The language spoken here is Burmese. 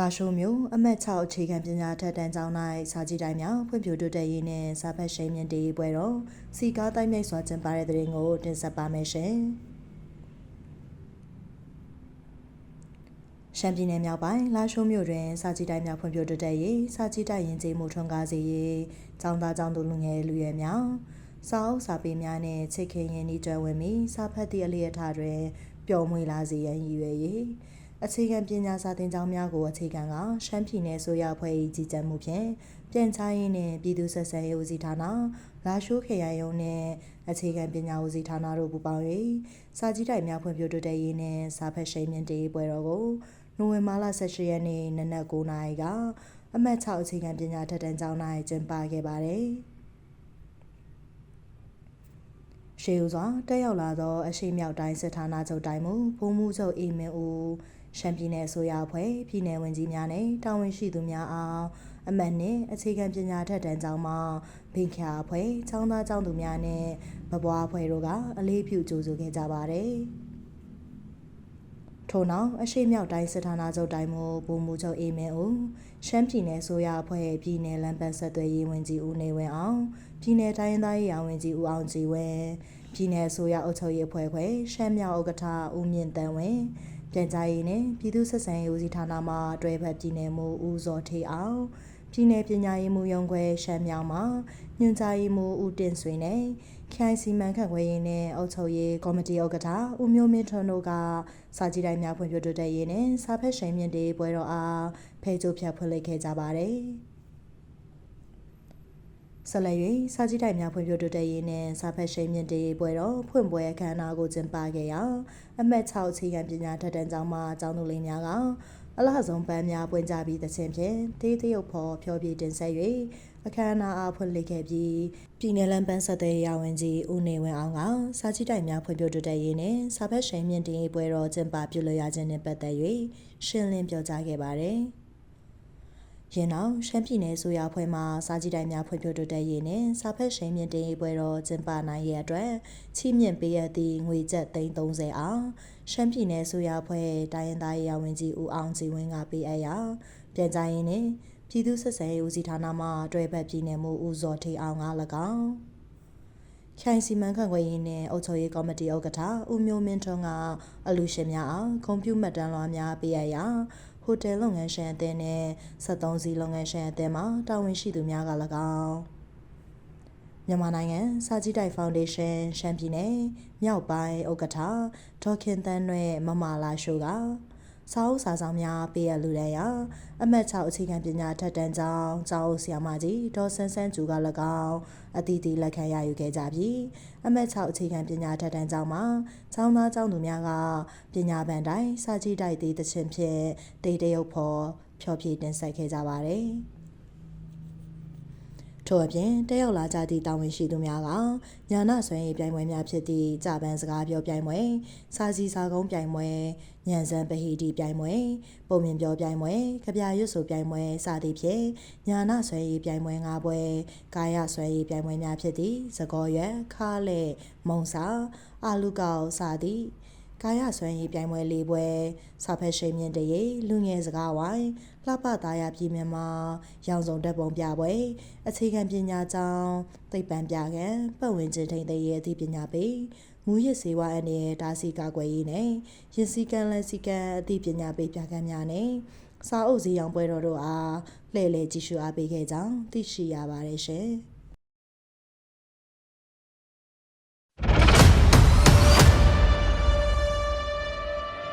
လာရှိုးမျိုးအမတ်6အခြေခံပညာထက်တန်းကျောင်း၌စာကြည့်တိုင်းများဖွံ့ဖြိုးတိုးတက်ရေးနှင့်စာဖတ်ရှိန်မြင့်တည်ပွဲတော်စီကားတိုင်းမြိုက်စွာကျင်းပတဲ့တဲ့ရင်ကိုတင်ဆက်ပါမယ်ရှင်။ရှမ်းပြည်နယ်မြောက်ပိုင်းလာရှိုးမြို့တွင်စာကြည့်တိုင်းများဖွံ့ဖြိုးတိုးတက်ရေးစာကြည့်တိုင်းရင်ကျေးမှုထွန်းကားစေရေးကျောင်းသားကျောင်းသူလူငယ်လူရွယ်များစာအုပ်စာပေများနှင့်ချိတ်ခင်ရင်းနှီးကြွယ်ဝပြီးစာဖတ်သည့်အလျက်ထားတွင်ပျော်မွေလာစေရန်ရည်ရွယ်၍ အခြေခံပညာစာသင်ကျောင်းများကိုအခြေခံကရှမ်းပြည်နယ်ဆိုရအဖွဲ့၏ကြီးကြပ်မှုဖြင့်ပြန်ချရင်းနှင့်ပြည်သူ့ဆက်ဆံရေးဦးစီးဌာနလာရှိုးခရိုင်ရုံးနှင့်အခြေခံပညာဦးစီးဌာနတို့ပူးပေါင်း၍စာကြည့်တိုက်များဖွံ့ဖြိုးတိုးတက်ရေးနှင့်စာဖတ်ရှိန်မြင့်တည်ပွဲတော်ကိုနိုဝင်ဘာလ18ရက်နေ့နနက်9:00နာရီကအမှတ်6အခြေခံပညာထက်တန်းကျောင်း၌ကျင်းပခဲ့ပါတယ်။ရှေးဦးစွာတက်ရောက်လာသောအရှိမြောက်တိုင်းစစ်ဌာနချုပ်တိုင်းမူဘုံမှုချုပ်အီမင်ဦး ရှမ်းပြည်နယ်အစိုးရအဖွဲ့ပြည်내ဝန်ကြီးများနဲ့တာဝန်ရှိသူများအားအမတ်နှင့်အခြေခံပညာထက်တန်းကျောင်းမှဘင်ခါအဖွဲ့ចောင်းသားចောင်းသူများနဲ့မပွားအဖွဲ့တို့ကအလေးပြုကြိုဆိုခဲ့ကြပါတယ်ထို့နောက်အရှိမြောက်တိုင်းစစ်ဌာနချုပ်တိုင်းမှဘူမူချုပ်အေးမင်းဦးရှမ်းပြည်နယ်ဆိုရအဖွဲ့ပြည်နယ်လမ်းပန်းဆက်သွယ်ရေးဝန်ကြီးဦးနေဝင်းအောင်ပြည်နယ်တိုင်းသားရေးရာဝန်ကြီးဦးအောင်ကြည်ဝင်းပြည်နယ်ဆိုရအုပ်ချုပ်ရေးအဖွဲ့ခွဲရှမ်းမြောက်ဥက္ကဋ္ဌဦးမြင့်တန်းဝင်း ပြန်ကြားရေးနဲ့ပြည်သူ့ဆက်ဆံရေးဦးစီးဌာနမှတွဲဖက်ပြည်နယ်မှူးဦးစောထေအောင်ပြည်내ပညာရေးမှူးရုံးခွဲရှမ်းမြောက်မှညွှန်ကြားရေးမှူးဦးတင်ဆွေနဲ့ခိုင်စီမံခန့်ခွဲရေးနဲ့အုပ်ချုပ်ရေးကော်မတီဥက္ကဋ္ဌဦးမျိုးမင်းထွန်းတို့ကစာကြည့်တိုင်းများဖွံ့ဖြိုးတိုးတက်ရေးနဲ့စာဖတ်ရှင်မြင့်တေးပွဲတော်အားဖဲကြိုးဖြတ်ဖွင့်လှစ်ခဲ့ကြပါတယ်။ ဆက်လက်၍စာကြည့်တိုက်များဖွံ့ဖြိုးတိုးတက်ရေးနှင့်စာဖတ်ရှိန်မြင့်တည်ပွဲတော်ဖွင့်ပွဲအခမ်းအနားကိုကျင်းပခဲ့ရာအမှတ်6အခြေခံပညာထက်တန်းကျောင်းမှကျောင်းသူလေးများကအလားဆုံးပန်းများပွင့်ကြပြီးသခြင်းဖြင့်တေးသရုပ်ဖော်ဖျော်ဖြေတင်ဆက်၍အခမ်းအနားအားဖွင့်လှစ်ခဲ့ပြီးပြည်내လမ်းပန်းဆက်သွယ်ရေးဝန်ကြီးဦးနေဝင်းအောင်ကစာကြည့်တိုက်များဖွံ့ဖြိုးတိုးတက်ရေးနှင့်စာဖတ်ရှိန်မြင့်တည်ပွဲတော်ကျင်းပပြုလုပ်ရခြင်းနှင့်ပတ်သက်၍ရှင်းလင်းပြောကြားခဲ့ပါတယ်။ ရင်းနောက်ရှမ်းပြည်နယ်ဆိုရအဖွဲ့မှစာကြည့်တိုင်းများဖွံ့ဖြိုးတိုးတက်ရေးနှင့်စာဖက်ရှိန်မြင့်တင်ရေးပွဲတော်ကျင်းပနိုင်ရအတွက်ချီးမြှင့်ပေးရသည့်ငွေကျပ်330အောင်ရှမ်းပြည်နယ်ဆိုရအဖွဲ့တိုင်းရင်းသားရေးရာဝန်ကြီးဦးအောင်ကြည်ဝင်းကပေးအပ်ရာပြန်ကြားရေးနှင့်ပြည်သူ့ဆက်ဆံရေးဦးစီးဌာနမှတွဲဘက်ပြည်နယ်မှုဦးစောထေအောင်က၎င်း ခိုင်စီမံခန့်ခွဲရေးနှင့်အုပ်ချုပ်ရေးကော်မတီဥက္ကဋ္ဌဦးမျိုးမင်းထွန်းကအလူရှင်များအားကွန်ပျူတာမှတ်တမ်းလွှာများပေးအပ်ရာဟိုတယ်လုပ်ငန်းရှင်အသင်းနဲ့73စီလုပ်ငန်းရှင်အသင်းမှတာဝန်ရှိသူများက၎င်းမြန်မာနိုင်ငံစာကြည့်တိုက်ဖောင်ဒေးရှင်းရှမ်းပြည်နယ်မြောက်ပိုင်းဥက္ကဋ္ဌဒေါခင်တန်းနဲ့မမလာရှိုးက စာအုပ်စာဆောင်များပေးရလူတန်းရာအမှတ်6အခြေခံပညာထက်တန်းကျောင်းကျောင်းဆရာမကြီးဒေါ်ဆန်းဆန်းကျူက၎င်းအတီးတီလက်ခံရယူခဲ့ကြပြီးအမှတ်6အခြေခံပညာထက်တန်းကျောင်းမှာကျောင်းသားကျောင်းသူများကပညာပန်တိုင်းစာကြည့်တိုက်သည့်တခြင်းဖြင့်တေးတရုပ်ဖော်ဖျော်ဖြေတင်ဆက်ခဲ့ကြပါတယ်။ ထို့အပြင်တက်ရောက်လာကြသည့်တာဝန်ရှိသူများကညာနာဆွမ်းရည်ပြိုင်ပွဲများဖြစ်သည့်ကြာပန်းစကားပြောပြိုင်ပွဲစာစီစာကုန်းပြိုင်ပွဲညံစံပဟိတီပြိုင်ပွဲပုံမြင်ပြောပြိုင်ပွဲကြပြရွတ်ဆိုပြိုင်ပွဲစသည်ဖြင့်ညာနာဆွမ်းရည်ပြိုင်ပွဲ၅ပွဲကာယဆွမ်းရည်ပြိုင်ပွဲများဖြစ်သည့်သကောရွက်ခါလက်မုံစာအာလူကောက်စသည် ကာယဆွမ်းရည်ပြိုင်ပွဲ၄ပွဲစာဖက်ရှိန်မြင့်တရေလူငယ်စကားဝိုင်းလှပသားရပြည်မြန်မာရောင်စုံတက်ပုံပြပွဲအခြေခံပညာကျောင်းသိပ္ပံပြကံပတ်ဝန်းကျင်ထိန်းသိမ်းရေးအသိပညာပေးမူရစ်စေဝါအနေနဲ့ဒါစီကာကွယ်ရေးနဲ့ရင်စည်းကမ်းလက်စည်းကမ်းအသိပညာပေးပြကံများနဲ့စာအုပ်စည်းရောင်ပွဲတော်တို့အားလှည့်လည်ကြည့်ရှုအားပေးခဲ့ကြောင်းသိရှိရပါတယ်ရှင်။